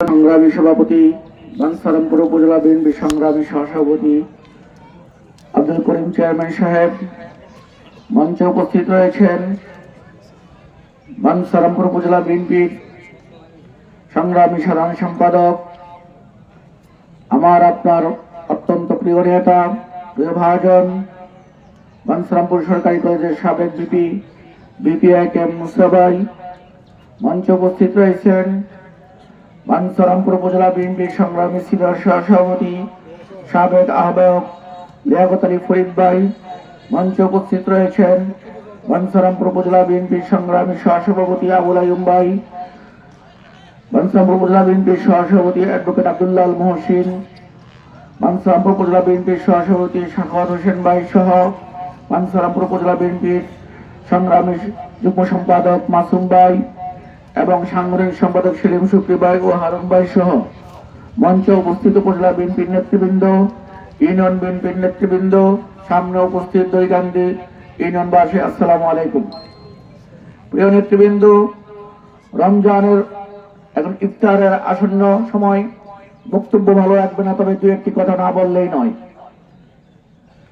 সংগ্রামী সভাপতি, বানসারামপুর উপজেলা বিএনপি সংগ্রামী সহসভাপতি আব্দুল করিম চেয়ারম্যান সাহেব মঞ্চে উপস্থিত রয়েছেন বানসারামপুর উপজেলা বিএনপির সংগ্রামী সাধারণ সম্পাদক, আমার আপনার অত্যন্ত প্রিয় নেতা, প্রিয় ভাজন বানসারামপুর সরকারি কলেজের সাবেক বিপি বিপিআই কে মুস্তাবাই মঞ্চে উপস্থিত রয়েছেন। বানসারামপুর উপজেলা বিএনপির সংগ্রামী সিনিয়র সহসভাপতি সাবেক আহ্বায়ক লিয়াকত আলী ফরিদ ভাই মঞ্চে উপস্থিত রয়েছেন বানসারামপুর উপজেলা বিএনপির সংগ্রামী সহসভাপতি আবুল আয়ুম ভাই, বানসারামপুর উপজেলা বিএনপির সহসভাপতি অ্যাডভোকেট আব্দুল্লাহ মহসিন, বানসারামপুর উপজেলা বিএনপির সহসভাপতি শাখাওয়াত হোসেন ভাই সহ বানসারামপুর উপজেলা বিএনপির সংগ্রামী যুগ্ম সম্পাদক মাসুম ভাই এবং সাংগঠনিক সম্পাদক সেলিম শুক্রি ভাই ও হারুন ভাই সহ মঞ্চে উপস্থিত উপজেলা বিএনপির নেতৃবৃন্দ, ইউনিয়ন বিএনপির নেতৃবৃন্দ, সামনে উপস্থিত দৈগান্ধী ইউনিয়নবাসী আসসালামু আলাইকুম। প্রিয় নেতৃবৃন্দ, রমজানের এখন ইফতারের আসন্ন সময়, বক্তব্য ভালো রাখবে না, তবে দু একটি কথা না বললেই নয়।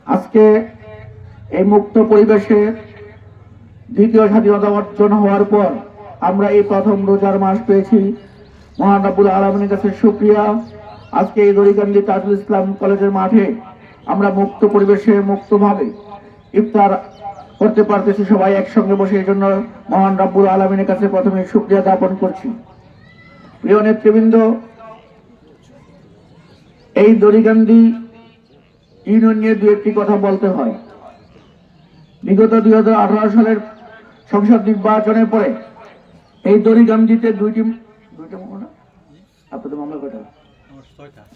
আজকে এই মুক্ত পরিবেশে দ্বিতীয় স্বাধীনতা অর্জন হওয়ার পর আমরা এই প্রথম রোজার মাস পেয়েছি। মহান রাব্বুল আলমিনের কাছে সুক্রিয়া আজকে এই দরিকান্দি তাজুল ইসলাম কলেজের মাঠে আমরা মুক্ত পরিবেশে, মুক্তভাবে ইফতার করতে পারতেছি সবাই একসঙ্গে বসে। এই জন্য মহান রাব্বুল আলমিনের কাছে প্রথমে সুক্রিয়া জ্ঞাপন করছি। প্রিয় নেতৃবৃন্দ, এই দরিকান্দি ইউনিয়ন নিয়ে দু একটি কথা বলতে হয়। বিগত দুই হাজার আঠারো সালের সংসদ নির্বাচনের পরে এই দড়িগামজিতে দুইটি দুইটা মামলা আপনাদের মামলা কয়টা?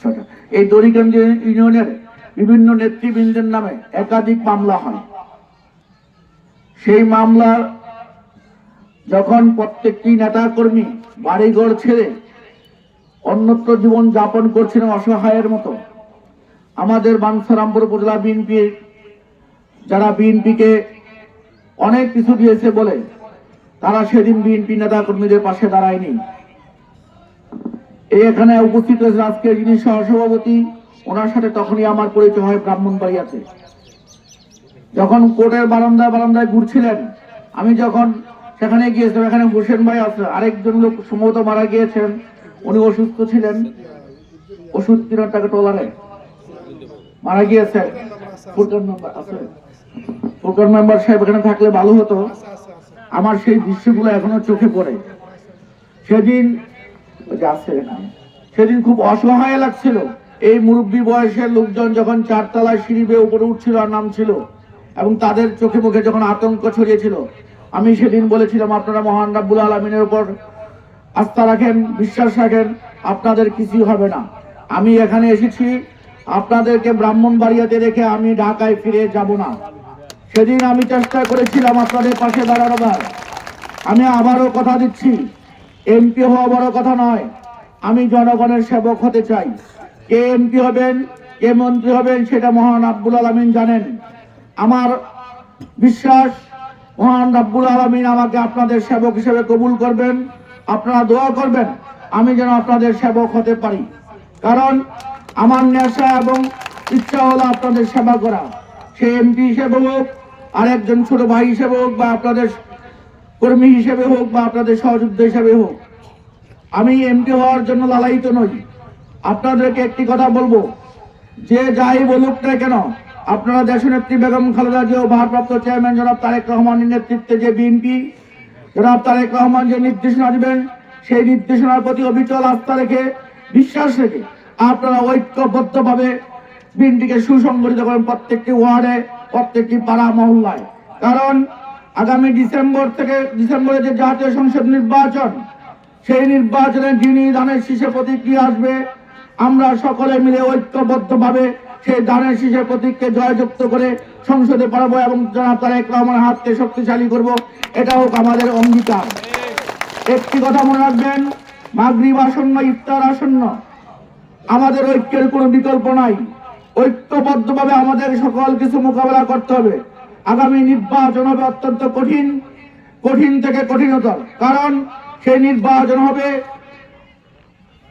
ছয়টা। এই দড়িগঞ্জ ইউনিয়নের বিভিন্ন নেতৃবৃন্দের নামে একাধিক মামলা হয়। সেই মামলার যখন প্রত্যেকটি নেতা কর্মী বাড়িঘর ছেড়ে অন্যত্র জীবন যাপন করছিলেন অসহায়ের মতো, আমাদের বানসারামপুর উপজেলা বিএনপির যারা বিএনপিকে অনেক কিছু দিয়েছে বলে তারা সেদিন বিএনপি নেতা কর্মীদের পাশে দাঁড়ায়নি। এখানে উপস্থিত হয়েছে আজকে যিনি সহসভাপতি, ওনার সাথে তখনই আমার পরিচয় হয় ব্রাহ্মণবাড়িয়াতে। যখন কোর্টের বারান্দায় বারান্দায় ঘুরছিলেন, আমি যখন সেখানে গিয়েছিলাম, এখানে হোসেন ভাই আছে, আরেকজন লোক সম্ভবত মারা গিয়েছেন, উনি অসুস্থ ছিলেন। ওষুধ কেনার টাকা টলারে। মারা গিয়েছেন ফুরকান মেম্বার আছে। ফুরকান মেম্বার সাহেব এখানে থাকলে ভালো হতো। আমার সেই দৃশ্যগুলো এখনও চোখে পড়ে। সেদিন সেদিন খুব অসহায় লাগছিল। এই মুরব্বী বয়সের লোকজন যখন চারতলায় সিঁড়ি বেয়ে উপরে উঠছিল আর নামছিল এবং তাদের চোখে মুখে যখন আতঙ্ক ছড়িয়েছিল, আমি সেদিন বলেছিলাম, আপনারা মহান রাব্বুল আলমিনের উপর আস্থা রাখেন, বিশ্বাস রাখেন, আপনাদের কিছুই হবে না। আমি এখানে এসেছি, আপনাদেরকে ব্রাহ্মণ ব্রাহ্মণবাড়িয়াতে রেখে আমি ঢাকায় ফিরে যাব না। সেদিন আমি চেষ্টা করেছিলাম আপনাদের পাশে দাঁড়ানোবার। আমি আবারও কথা দিচ্ছি, এমপি হওয়া বড় কথা নয়, আমি জনগণের সেবক হতে চাই। কে এমপি হবেন, কে মন্ত্রী হবেন সেটা মহান আব্বুল আলমিন জানেন। আমার বিশ্বাস, মহান রাব্বুল আলমিন আমাকে আপনাদের সেবক হিসেবে কবুল করবেন। আপনারা দোয়া করবেন, আমি যেন আপনাদের সেবক হতে পারি। কারণ আমার নেশা এবং ইচ্ছা হলো আপনাদের সেবা করা। সে এমপি হিসেবে হোক আরেকজন ছোট ভাই হিসেবে হোক বা আপনাদের কর্মী হিসেবে হোক বা আপনাদের সহযোদ্ধা হিসেবে হোক, আমি এমপি হওয়ার জন্য লালায়িত নই। আপনাদেরকে একটি কথা বলব, যে যাই বলুক না কেন, আপনারা দেশনেত্রী বেগম খালেদা জিয়া ভারপ্রাপ্ত চেয়ারম্যান জনাব তারেক রহমানের নেতৃত্বে যে বিএনপি জনাব তারেক রহমান যে নির্দেশনা দিবেন, সেই নির্দেশনার প্রতি অবিচল আস্থা রেখে, বিশ্বাস রেখে, আপনারা ঐক্যবদ্ধভাবে বিএনপিকে সুসংগঠিত করেন প্রত্যেকটি ওয়ার্ডে। প্রত্যেকটি পাড়া মহল্লায়। কারণ আগামী ডিসেম্বর থেকে ডিসেম্বরে যে জাতীয় সংসদ নির্বাচন, সেই নির্বাচনে যিনি ধানের শীষে প্রতিক্রিয়া আসবে, আমরা সকলে মিলে ঐক্যবদ্ধভাবে সেই ধানের শীষের প্রতীককে জয়যুক্ত করে সংসদে পাঠাবো এবং জনাব তারেক রহমানের হাতকে শক্তিশালী করব। এটা হোক আমাদের অঙ্গীকার। একটি কথা মনে রাখবেন, মাগরিব আসন্ন, ইফতার আসন্ন, আমাদের ঐক্যের কোনো বিকল্প নাই। ঐক্যবদ্ধভাবে আমাদের সকল কিছু মোকাবেলা করতে হবে। আগামী নির্বাচন হবে অত্যন্ত কঠিন কঠিন থেকে কঠিনতর। কারণ সেই নির্বাচন হবে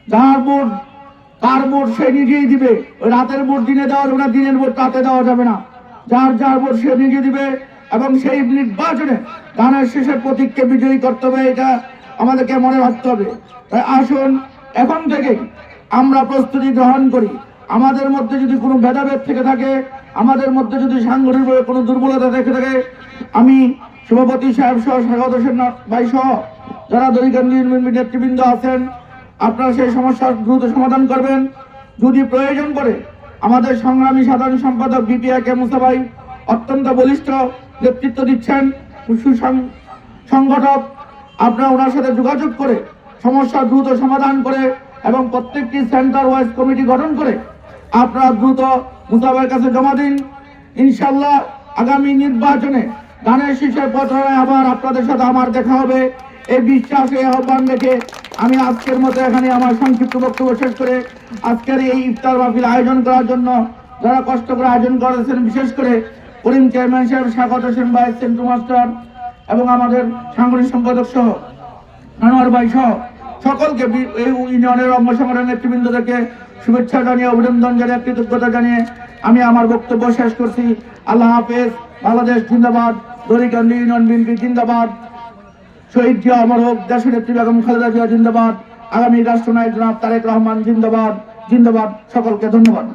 যার ভোট কার ভোট সে নিজেই দিবে। রাতের ভোট দিনে দেওয়া যাবে না, দিনের ভোট রাতে দেওয়া যাবে না। যার যার ভোট সে নিজে দিবে এবং সেই নির্বাচনে ধানের শেষের প্রতীককে বিজয়ী করতে হবে, এটা আমাদেরকে মনে রাখতে হবে। তাই আসুন, এখন থেকেই আমরা প্রস্তুতি গ্রহণ করি। আমাদের মধ্যে যদি কোনো ভেদাভেদ থেকে থাকে, আমাদের মধ্যে যদি সাংগঠনিকভাবে কোনো দুর্বলতা থেকে থাকে, আমি সভাপতি সাহেব সহ স্বাগত ভাই সহ যারা দলিকান্দি নেতৃবৃন্দ আছেন, আপনারা সেই সমস্যার দ্রুত সমাধান করবেন। যদি প্রয়োজন পড়ে, আমাদের সংগ্রামী সাধারণ সম্পাদক বিপিআ কে মুসাভাই অত্যন্ত বলিষ্ঠ নেতৃত্ব দিচ্ছেন সংগঠক। আপনারা ওনার সাথে যোগাযোগ করে সমস্যা দ্রুত সমাধান করে এবং প্রত্যেকটি সেন্টার ওয়াইজ কমিটি গঠন করে আপনারা দ্রুত মুসাফের কাছে জমা দিন। ইনশাল্লাহ আগামী নির্বাচনে গানের শীষের পত্রায় আবার আপনাদের সাথে আমার দেখা হবে। এই বিশ্বাস, এই আহ্বান রেখে আমি আজকের মতো এখানে আমার সংক্ষিপ্ত বক্তব্য শেষ করে আজকের এই ইফতার মাহফিল আয়োজন করার জন্য যারা কষ্ট করে আয়োজন করেছেন, বিশেষ করে করিম চেয়ারম্যান সাহেব, স্বাগত হোসেন ভাই, সেন্টু মাস্টার এবং আমাদের সাংগঠনিক সম্পাদক সহ আনোয়ার ভাই সহ সকলকে এই ইউনিয়নের অঙ্গ সংগঠনের নেতৃবৃন্দদেরকে শুভেচ্ছা জানিয়ে, অভিনন্দন জানিয়ে কৃতজ্ঞতা জানিয়ে আমি আমার বক্তব্য শেষ করছি। আল্লাহ হাফেজ, বাংলাদেশ জিন্দাবাদ দরিকান্দি ইউনিয়ন বিএনপি জিন্দাবাদ, শহীদ জিয়া অমর হোক দেশের নেত্রী বেগম খালেদা জিয়া জিন্দাবাদ, আগামী রাষ্ট্রনায়ক জনাব তারেক রহমান জিন্দাবাদ জিন্দাবাদ, সকলকে ধন্যবাদ।